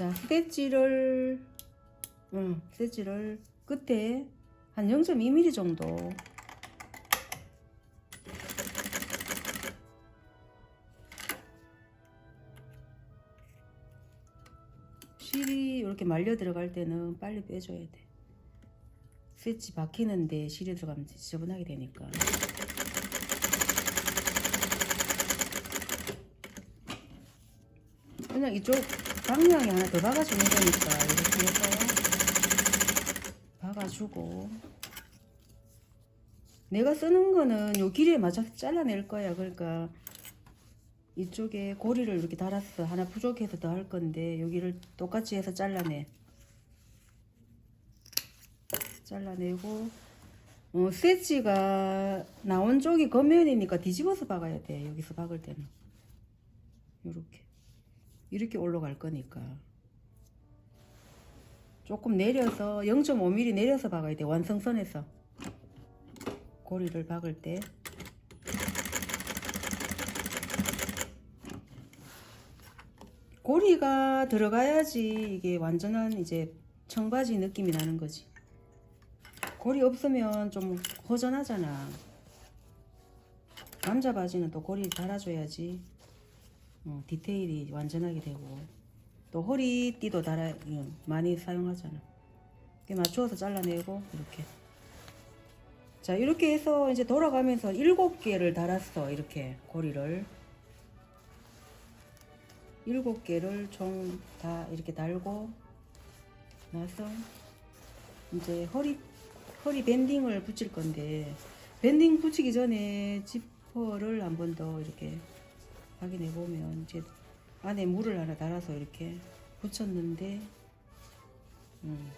자, 스테치를, 응, 스테치를 끝에 한 0.2mm 정도. 실이 이렇게 말려 들어갈 때는 빨리 빼줘야 돼. 스티치 박히는데 실이 들어가면 지저분하게 되니까. 그냥 이쪽 방향에 하나 더 박아주면 되니까 이렇게 해서 박아주고. 내가 쓰는 거는 요 길이에 맞춰서 잘라낼 거야. 그러니까 이쪽에 고리를 이렇게 달았어 하나 부족해서 더 할 건데 여기를 똑같이 해서 잘라내. 잘라내고. 어, 스티치가 나온 쪽이 겉면이니까 뒤집어서 박아야 돼. 여기서 박을 때는. 요렇게 이렇게 올라갈 거니까. 조금 내려서 0.5mm 내려서 박아야 돼 완성선에서. 고리를 박을 때. 고리가 들어가야지 이게 완전한 이제 청바지 느낌이 나는 거지. 고리 없으면 좀 허전하잖아. 남자 바지는 또 고리 달아줘야지 어, 디테일이 완전하게 되고. 또 허리띠도 달아 어, 많이 사용하잖아. 이렇게 맞추어서 잘라내고 이렇게. 자 이렇게 해서 이제 돌아가면서 일곱 개를 달았어 이렇게 고리를. 일곱 개를 총 다 이렇게 달고 나서 이제 허리 허리 밴딩을 붙일 건데 밴딩 붙이기 전에 지퍼를 한 번 더 이렇게 확인해 보면 이제 안에 물을 하나 달아서 이렇게 붙였는데 음,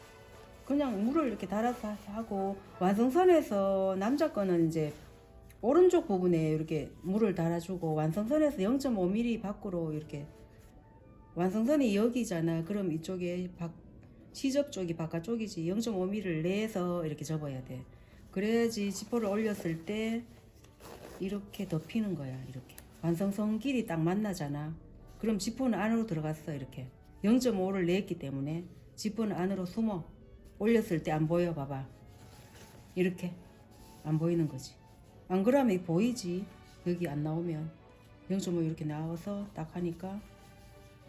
그냥 물을 이렇게 달아서 하고 완성선에서 남자 거는 이제 오른쪽 부분에 이렇게 물을 달아주고 완성선에서 0.5mm 밖으로 이렇게 완성선이 여기잖아. 그럼 이쪽에 밖 시접 쪽이 바깥쪽이지 0.5mm를 내서 이렇게 접어야 돼. 그래야지 지퍼를 올렸을 때 이렇게 덮이는 거야 이렇게 완성선 길이 딱 만나잖아. 그럼 지퍼는 안으로 들어갔어 이렇게. 0.5를 냈기 때문에 지퍼는 안으로 숨어. 올렸을 때 안 보여 봐봐. 이렇게. 안 보이는 거지. 안 그러면 보이지. 여기 안 나오면. 0.5 이렇게 나와서 딱 하니까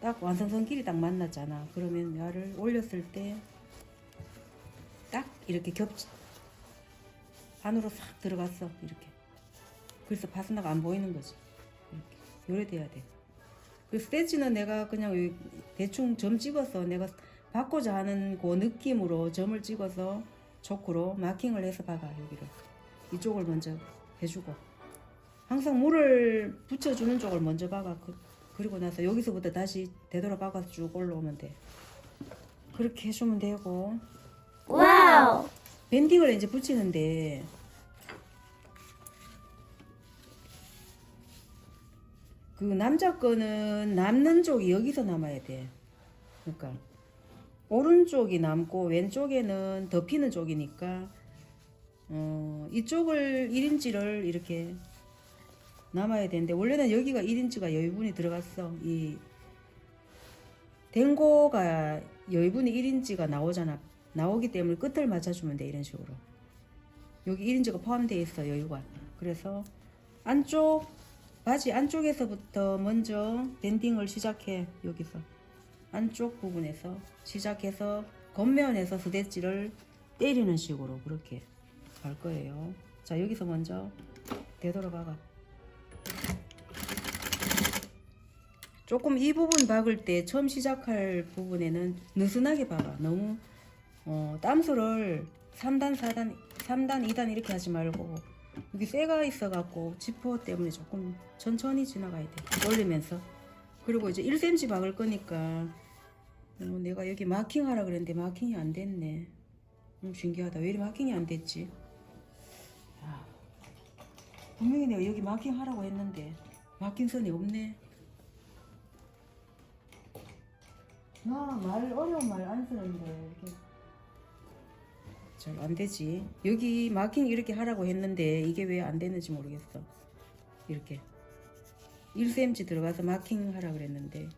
딱 완성선 길이 딱 만났잖아. 그러면 야를 올렸을 때 딱 이렇게 겹 안으로 싹 들어갔어 이렇게. 그래서 파스나가 안 보이는 거지 요래 돼야 돼. 그 스테치는 내가 그냥 대충 점 찍어서 내가 받고자 하는 그 느낌으로 점을 찍어서 초크로 마킹을 해서 박아 여기를. 이쪽을 먼저 해주고. 항상 물을 붙여주는 쪽을 먼저 박아. 그, 그리고 나서 여기서부터 다시 되돌아 박아서 쭉 올라오면 돼. 그렇게 해주면 되고. 와우. 밴딩을 이제 붙이는데 그 남자 거는 남는 쪽이 여기서 남아야 돼. 그러니까 오른쪽이 남고 왼쪽에는 덮이는 쪽이니까 어, 이쪽을 1인치를 이렇게 남아야 되는데 원래는 여기가 1인치가 여유분이 들어갔어. 이 댕고가 여유분이 1인치가 나오잖아. 나오기 때문에 끝을 맞춰주면 돼 이런 식으로. 여기 1인치가 포함되어 있어 여유가. 그래서 안쪽 바지 안쪽에서부터 먼저 밴딩을 시작해 여기서 안쪽 부분에서 시작해서 겉면에서 스대지를 때리는 식으로 그렇게 갈 거예요. 자 여기서 먼저 되돌아가가. 조금 이 부분 박을 때 처음 시작할 부분에는 느슨하게 박아. 너무 어, 땀수를 3단, 4단, 3단, 2단 이렇게 하지 말고 여기 쇠가 있어갖고 지퍼 때문에 조금 천천히 지나가야 돼. 올리면서. 그리고 이제 1cm 박을 거니까 어, 내가 여기 마킹하라 그랬는데 마킹이 안 됐네. 음, 신기하다. 왜 이리 마킹이 안 됐지? 야, 분명히 내가 여기 마킹하라고 했는데 마킹 선이 없네. 나 말 어려운 말 안 쓰는데 이렇게 잘 안 되지. 여기 마킹 이렇게 하라고 했는데 이게 왜 안 되는지 모르겠어. 이렇게 1cm 들어가서 마킹 하라 그랬는데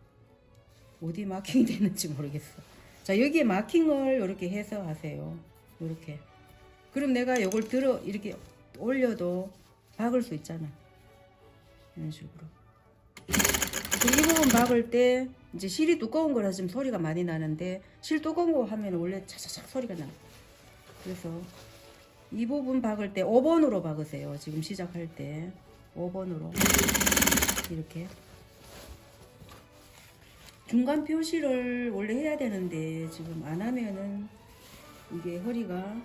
어디 마킹이 됐는지 모르겠어. 자 여기에 마킹을 이렇게 해서 하세요. 이렇게. 그럼 내가 이걸 들어 이렇게 올려도 박을 수 있잖아. 이런 식으로. 이 부분 박을 때 이제 실이 두꺼운 거라 지금 소리가 많이 나는데 실 두꺼운 거 하면 원래 차차차 소리가 나. 그래서 이 부분 박을 때 5번으로 박으세요. 지금 시작할 때 5번으로 이렇게 중간 표시를 원래 해야 되는데 지금 안 하면은 이게 허리가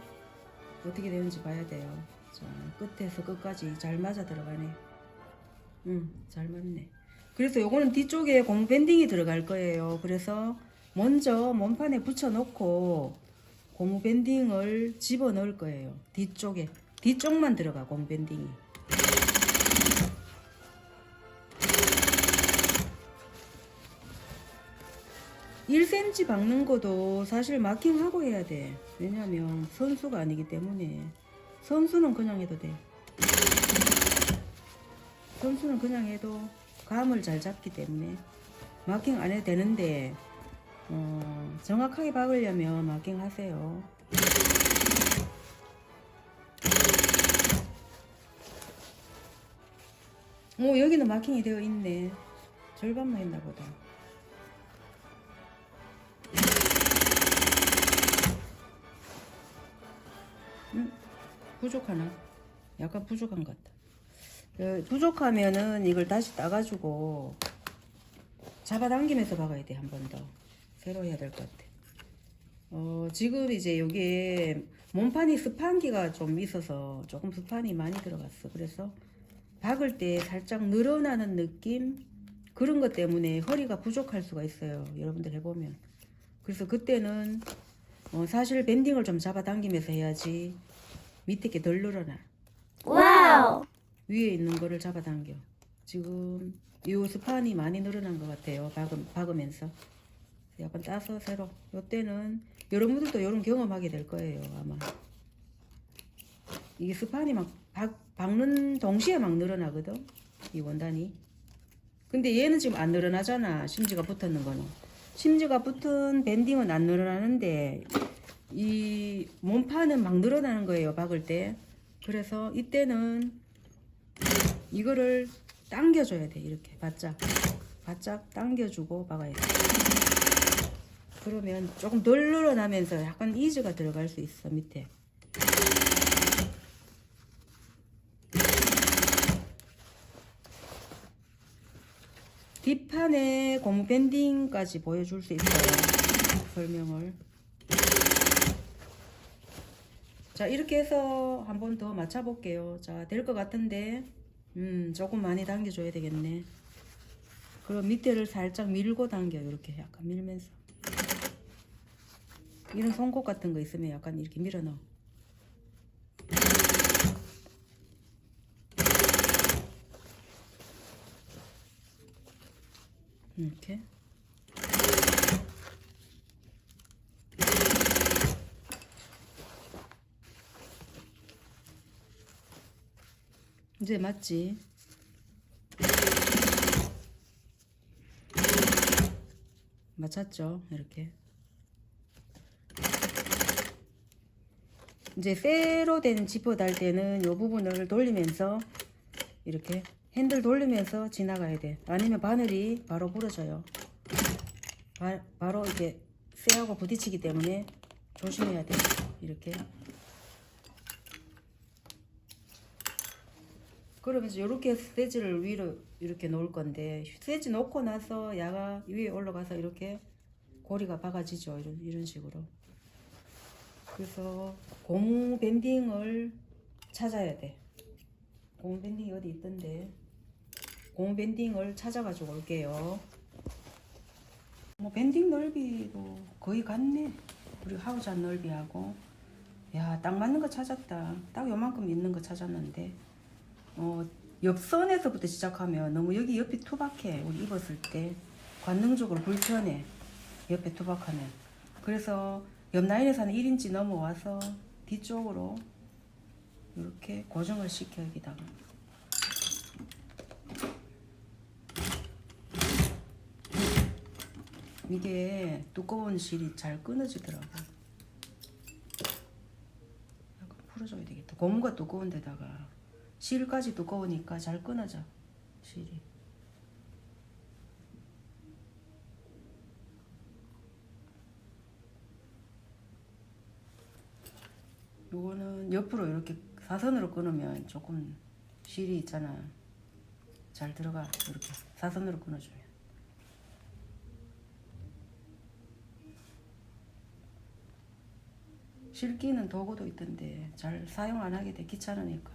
어떻게 되는지 봐야 돼요. 자, 끝에서 끝까지 잘 맞아 들어가네. 응, 잘 맞네. 그래서 요거는 뒤쪽에 공 밴딩이 들어갈 거예요. 그래서 먼저 몸판에 붙여놓고 고무 밴딩을 집어 넣을 거예요. 뒤쪽에. 뒤쪽만 들어가, 공 밴딩이. 일 c m 박는 것도 사실 마킹하고 해야 돼. 왜냐면 선수가 아니기 때문에. 선수는 그냥 해도 돼. 선수는 그냥 해도 감을 잘 잡기 때문에 마킹 안 해도 되는데 어, 정확하게 박으려면 마킹 하세요. 오 여기는 마킹이 되어 있네. 절반만 했나 보다. 음, 부족하나? 약간 부족한 것 같다. 그 부족하면은 이걸 다시 따가지고 잡아당기면서 박아야 돼 한 번 더. 새로 해야 될 것 같아. 어, 지금 이제 여기에 몸판이 스판기가 좀 있어서 조금 스판이 많이 들어갔어. 그래서 박을 때 살짝 늘어나는 느낌 그런 것 때문에 허리가 부족할 수가 있어요. 여러분들 해보면. 그래서 그때는 어, 사실 밴딩을 좀 잡아당기면서 해야지 밑에 게 덜 늘어나. Wow. 위에 있는 거를 잡아당겨. 지금 이 스판이 많이 늘어난 것 같아요. 박음, 박으면서. 약간 따서 새로. 요때는 여러분들도 이런 경험하게 될 거예요. 아마. 이게 스판이 막 박, 박는 동시에 막 늘어나거든. 이 원단이. 근데 얘는 지금 안 늘어나잖아. 심지가 붙었는 거는. 심지가 붙은 밴딩은 안 늘어나는데 이 몸판은 막 늘어나는 거예요. 박을 때. 그래서 이때는 이거를 당겨줘야 돼 이렇게 바짝 바짝 당겨주고 박아야 돼 그러면 조금 덜 늘어나면서 약간 이즈가 들어갈 수 있어 밑에. 뒷판에 고무 밴딩까지 보여줄 수 있어요 설명을. 자 이렇게 해서 한 번 더 맞춰 볼게요. 자 될 것 같은데 음 조금 많이 당겨 줘야 되겠네. 그럼 밑에를 살짝 밀고 당겨 이렇게 약간 밀면서 이런 송곳 같은 거 있으면 약간 이렇게 밀어 넣어 이렇게 이제 맞지? 맞췄죠? 이렇게. 이제 쇠로 된 지퍼 달 때는 이 부분을 돌리면서 이렇게 핸들 돌리면서 지나가야 돼. 아니면 바늘이 바로 부러져요. 바, 바로 이렇게 쇠하고 부딪히기 때문에 조심해야 돼. 이렇게. 그러면서 이렇게 세지를 위로 이렇게 놓을 건데 세지 놓고 나서 야가 위에 올라가서 이렇게 고리가 박아지죠 이런, 이런 식으로 그래서 고무 밴딩을 찾아야 돼 고무 밴딩이 어디 있던데 고무 밴딩을 찾아가지고 올게요 뭐 밴딩 넓이도 거의 같네 우리 하우잔 넓이하고 야 딱 맞는 거 찾았다 딱 요만큼 있는 거 찾았는데 어, 옆선에서부터 시작하면 너무 여기 옆이 투박해. 우리 입었을 때 관능적으로 불편해. 옆에 투박하면. 그래서 옆 라인에서는 1인치 넘어와서 뒤쪽으로 이렇게 고정을 시켜 여기다가. 이게 두꺼운 실이 잘 끊어지더라고. 약간 풀어줘야 되겠다. 고무가 두꺼운 데다가 실까지 두꺼우니까 잘 끊어져 실이. 요거는 옆으로 이렇게 사선으로 끊으면 조금 실이 있잖아. 잘 들어가 이렇게 사선으로 끊어주면. 실기는 도구도 있던데 잘 사용 안 하게 돼 귀찮으니까.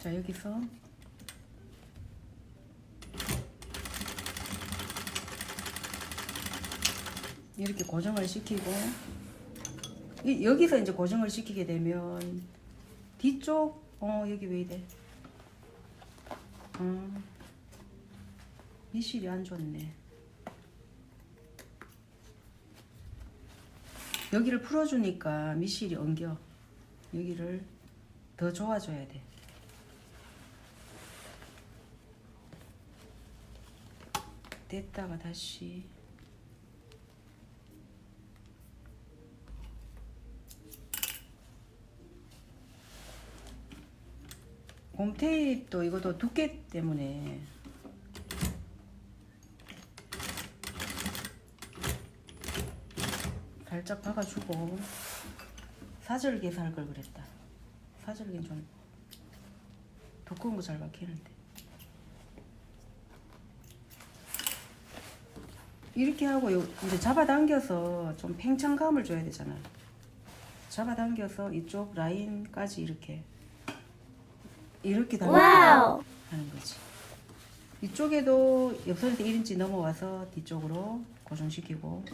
자 여기서 이렇게 고정을 시키고 이, 여기서 이제 고정을 시키게 되면 뒤쪽 어 여기 왜 이래? 음, 미실이 안 좋네. 여기를 풀어주니까 미실이 엉겨. 여기를 더 좋아져야 돼. 됐다가 다시 곰 테이프도 이것도 두께 때문에. 살짝 박아주고. 사절개 살 걸 그랬다. 사절개는 좀 두꺼운 거 잘 박히는데. 이렇게 하고 요- 이제 잡아당겨서 좀 팽창감을 줘야 되잖아. 잡아당겨서 이쪽 라인까지 이렇게 이렇게 와우. 하는 거지. 이쪽에도 옆선에서 1인치 넘어와서 뒤쪽으로 고정시키고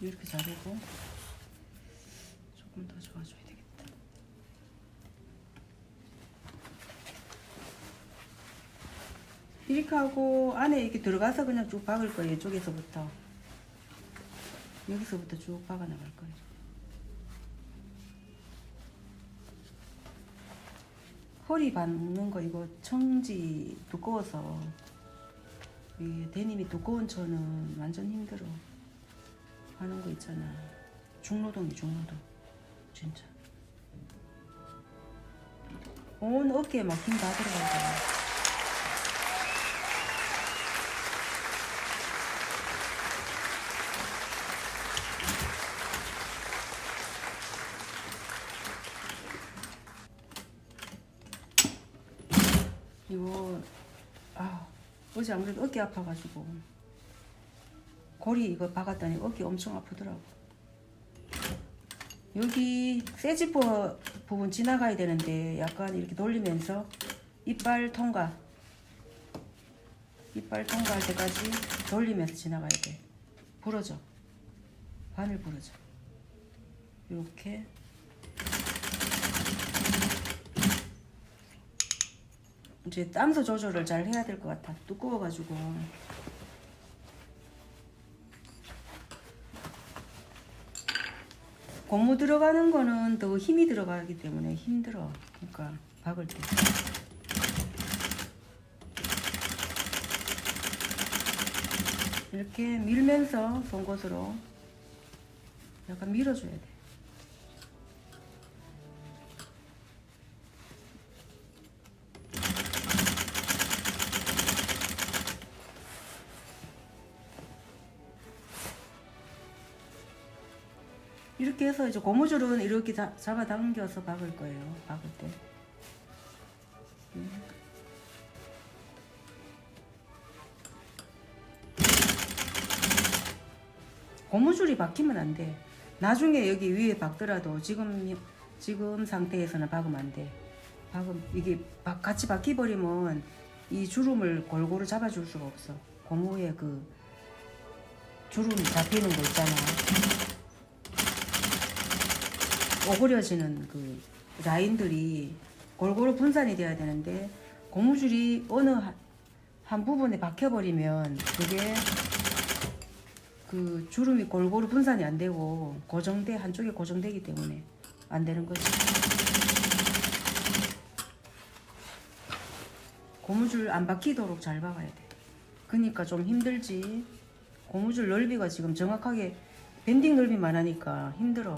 이렇게 자르고 조금 더 좋아져야 되겠다. 이렇게 하고 안에 이렇게 들어가서 그냥 쭉 박을 거예요. 이쪽에서부터. 여기서부터 쭉 박아 나갈 거예요. 허리 박는 거 이거 청지 두꺼워서 이 데님이 두꺼운 천은 완전 힘들어. 하는 거 있잖아. 중노동이 중노동. 진짜. 온 어깨에 막 힘 다 들어가잖아. 이거 아 어제 아무래도 어깨 아파가지고. 고리 이거 박았더니 어깨 엄청 아프더라고. 여기 쇠지퍼 부분 지나가야 되는데 약간 이렇게 돌리면서 이빨 통과. 이빨 통과할 때까지 돌리면서 지나가야 돼. 부러져. 바늘 부러져. 이렇게 이제 땀소 조절을 잘 해야 될 것 같아. 두꺼워가지고. 고무 들어가는 거는 더 힘이 들어가기 때문에 힘들어. 그러니까 박을 때. 이렇게 밀면서 송곳으로 약간 밀어줘야 돼. 이렇게 해서 이제 고무줄은 이렇게 자, 잡아당겨서 박을 거예요. 박을 때. 음. 고무줄이 박히면 안 돼. 나중에 여기 위에 박더라도 지금 지금 상태에서는 박으면 안 돼. 박음 이게 박- 같이 박히 버리면 이 주름을 골고루 잡아줄 수가 없어. 고무에 그 주름 잡히는 거 있잖아. 오그려지는 그 라인들이 골고루 분산이 돼야 되는데 고무줄이 어느 한- 한 부분에 박혀버리면 그게 그 주름이 골고루 분산이 안 되고 고정돼 한쪽에 고정되기 때문에 안 되는 거지. 고무줄 안 박히도록 잘 박아야 돼. 그니까 좀 힘들지. 고무줄 넓이가 지금 정확하게 밴딩 넓이만 하니까 힘들어.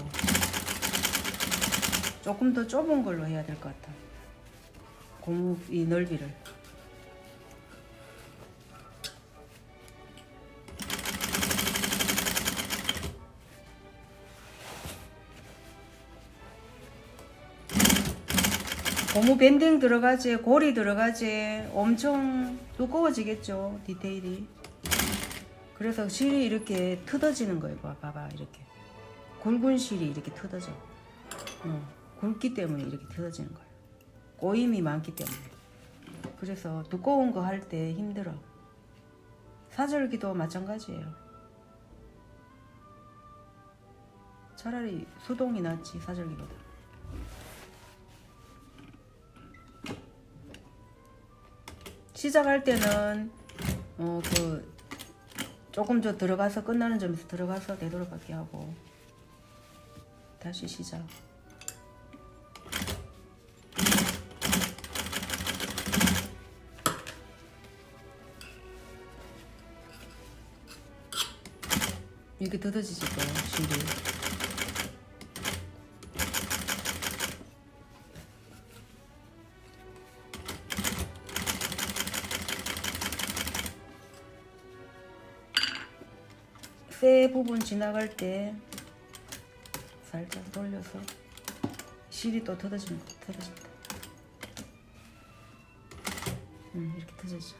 조금 더 좁은 걸로 해야 될 것 같아. 고무 이 넓이를. 고무 밴딩 들어가지, 고리 들어가지, 엄청 두꺼워지겠죠, 디테일이. 그래서 실이 이렇게 뜯어지는 거예요, 봐, 봐봐, 이렇게. 굵은 실이 이렇게 뜯어져. 어, 굵기 때문에 이렇게 뜯어지는 거예요. 꼬임이 많기 때문에. 그래서 두꺼운 거 할 때 힘들어. 사절기도 마찬가지예요. 차라리 수동이 낫지, 사절기보다. 시작할 때는 어 그 조금 더 들어가서 끝나는 점에서 들어가서 되돌아받기 하고 다시 시작. 이렇게 뜯어지지 또 실이. 쇠 부분 지나갈 때 살짝 돌려서 실이 또 터져지는 거 터져진다. 음 이렇게 터져져.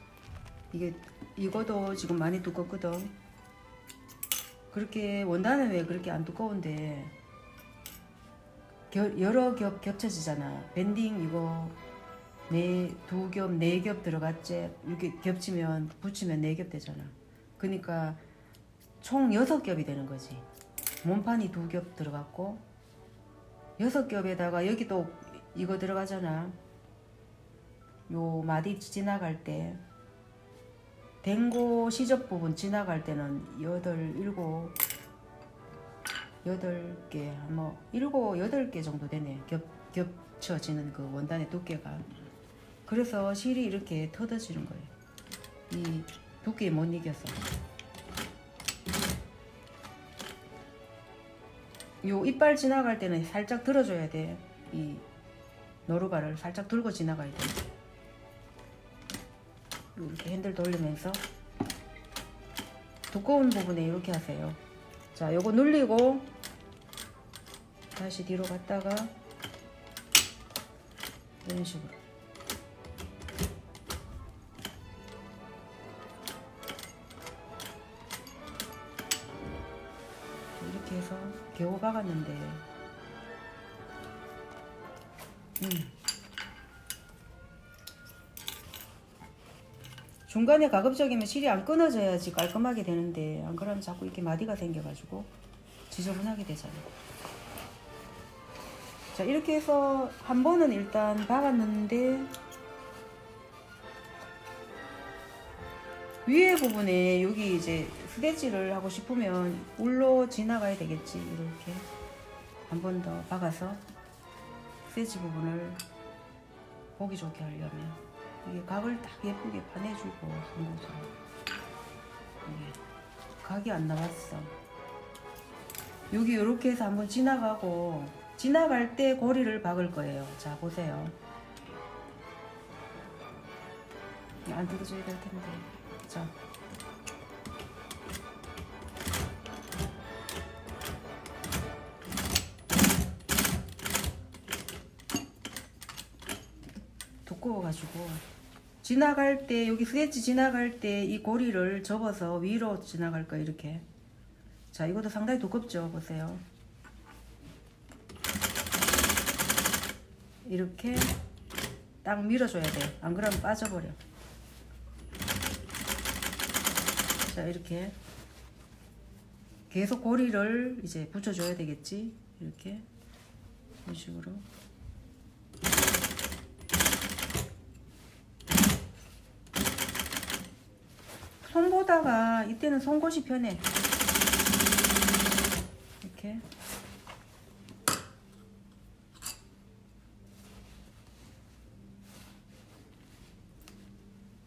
이게 이거도 지금 많이 두껍거든. 그렇게 원단은 왜 그렇게 안 두꺼운데 겨, 여러 겹 겹쳐지잖아. 밴딩 이거 네 두 겹 네 겹 들어갔지. 이렇게 겹치면 붙이면 네 겹 되잖아. 그러니까 총 여섯 겹이 되는 거지. 몸판이 두 겹 들어갔고 여섯 겹에다가 여기 또 이거 들어가잖아. 요 마디 지나갈 때 댕고 시접 부분 지나갈 때는 여덟 일곱 여덟 개 뭐 일곱 여덟 개 정도 되네. 겹 겹쳐지는 그 원단의 두께가. 그래서 실이 이렇게 터져지는 거예요. 이 두께에 못 이겨서. 요 이빨 지나갈 때는 살짝 들어줘야 돼. 이 노루발을 살짝 들고 지나가야 돼. 이렇게 핸들 돌리면서 두꺼운 부분에 이렇게 하세요. 자, 요거 눌리고 다시 뒤로 갔다가 이런 식으로. 이렇게 해서 겨우 박았는데 음. 중간에 가급적이면 실이 안 끊어져야지 깔끔하게 되는데 안 그러면 자꾸 이렇게 마디가 생겨가지고 지저분하게 되잖아요. 자 이렇게 해서 한 번은 일단 박았는데 위에 부분에 여기 이제 스대지를 하고 싶으면 울로 지나가야 되겠지. 이렇게 한 번 더 박아서 스대지 부분을 보기 좋게 하려면 이게 각을 딱 예쁘게 파내주고 손으로 이게 각이 안 나왔어. 여기 이렇게 해서 한번 지나가고 지나갈 때 고리를 박을 거예요. 자 보세요. 안 뜯어줘야 될 텐데. 자 두꺼워가지고 지나갈 때 여기 스레치 지나갈 때 이 고리를 접어서 위로 지나갈 거 이렇게. 자 이것도 상당히 두껍죠 보세요. 이렇게 딱 밀어줘야 돼안 그러면 빠져버려. 자 이렇게. 계속 고리를 이제 붙여줘야 되겠지? 이렇게. 이런 식으로 손보다가 이때는 송곳이 편해. 이렇게.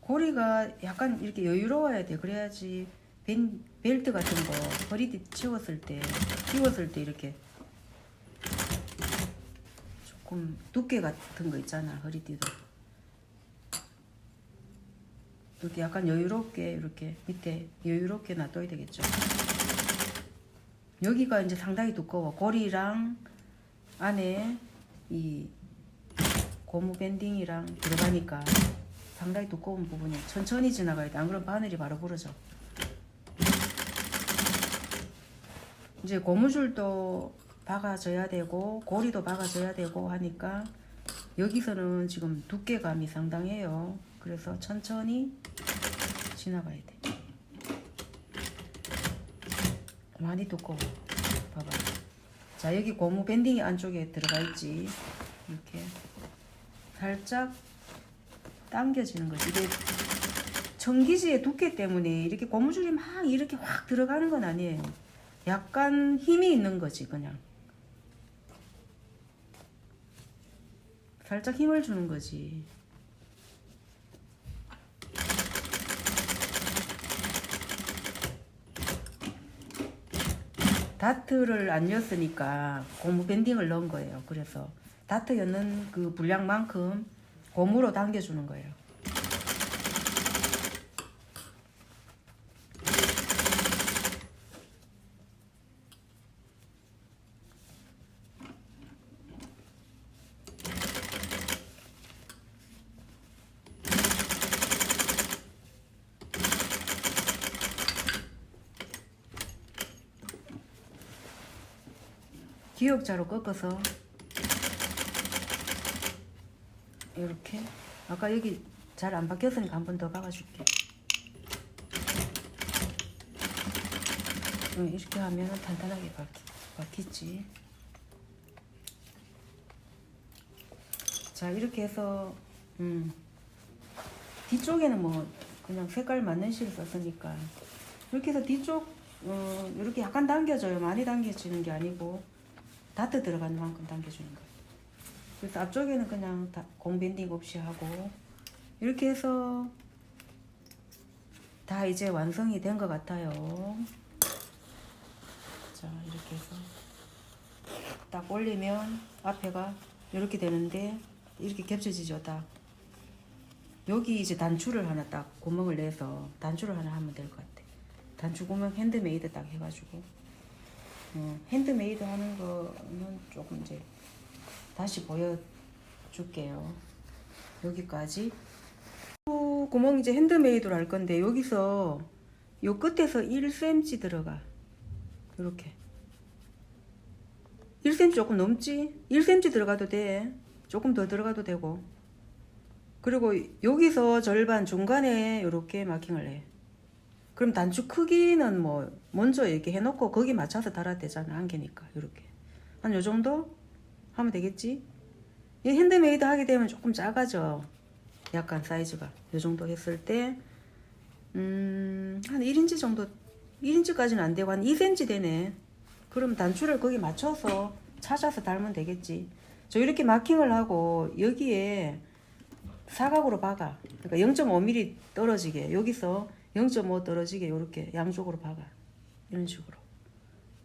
고리가 약간 이렇게 여유로워야 돼. 그래야지 벤, 벨트 같은 거 허리띠 채웠을 때, 끼웠을 때 이렇게 조금 두께 같은 거 있잖아. 허리띠도. 이렇게 약간 여유롭게 이렇게 밑에 여유롭게 놔둬야 되겠죠. 여기가 이제 상당히 두꺼워. 고리랑 안에 이 고무 밴딩이랑 들어가니까 상당히 두꺼운 부분이 천천히 지나가야 돼. 안 그러면 바늘이 바로 부러져. 이제 고무줄도 박아줘야 되고 고리도 박아줘야 되고 하니까 여기서는 지금 두께감이 상당해요. 그래서 천천히 지나가야 돼. 많이 두꺼워. 봐봐. 자 여기 고무 밴딩이 안쪽에 들어가 있지. 이렇게 살짝 당겨지는 거지. 이게 청기지의 두께 때문에 이렇게 고무줄이 막 이렇게 확 들어가는 건 아니에요. 약간 힘이 있는 거지 그냥. 살짝 힘을 주는 거지. 다트를 안 넣었으니까 고무 밴딩을 넣은 거예요. 그래서 다트 였는 그 분량만큼 고무로 당겨주는 거예요. 기역자로 꺾어서 이렇게. 아까 여기 잘 안 박혔으니까 한 번 더 박아줄게. 응, 이렇게 하면 탄탄하게 박히, 박히지. 자 이렇게 해서 음, 뒤쪽에는 뭐 그냥 색깔 맞는 실을 썼으니까. 이렇게 해서 뒤쪽 어, 이렇게 약간 당겨져요. 많이 당겨지는 게 아니고 다트 들어가는 만큼 당겨주는 거예요 그래서 앞쪽에는 그냥 다 공밴딩 없이 하고 이렇게 해서 다 이제 완성이 된 것 같아요. 자 이렇게 해서 딱 올리면 앞에가 이렇게 되는데 이렇게 겹쳐지죠 딱. 여기 이제 단추를 하나 딱 구멍을 내서 단추를 하나 하면 될 것 같아. 단추 구멍 핸드메이드 딱 해가지고 어, 핸드메이드 하는 거는 조금 이제 다시 보여줄게요. 여기까지. 또 구멍 이제 핸드메이드로 할 건데 여기서 요 끝에서 1cm 들어가. 이렇게. 1cm 조금 넘지? 1cm 들어가도 돼. 조금 더 들어가도 되고. 그리고 여기서 절반 중간에 이렇게 마킹을 해. 그럼 단추 크기는 뭐 먼저 이렇게 해놓고 거기 맞춰서 달아야 되잖아 한 개니까 이렇게 한 요 정도 하면 되겠지? 이 핸드메이드 하게 되면 조금 작아져. 약간 사이즈가. 요 정도 했을 때, 음, 한 1인치 정도, 1인치까지는 안 되고 한 2cm 되네. 그럼 단추를 거기 맞춰서 찾아서 달면 되겠지. 저 이렇게 마킹을 하고 여기에 사각으로 박아. 그러니까 0.5mm 떨어지게. 여기서 0.5 떨어지게 이렇게 양쪽으로 박아. 이런 식으로.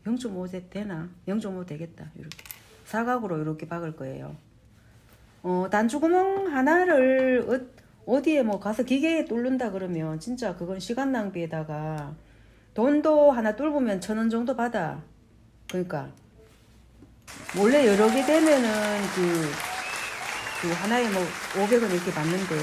0.5 되나? 0.5 되겠다. 이렇게. 사각으로 이렇게 박을 거예요. 어, 단추구멍 하나를 어, 어디에 뭐 가서 기계에 뚫는다 그러면 진짜 그건 시간 낭비에다가 돈도 하나 뚫으면 천 원 정도 받아. 그러니까 원래 여러 개 되면은 그, 그 하나에 뭐 500원 이렇게 받는데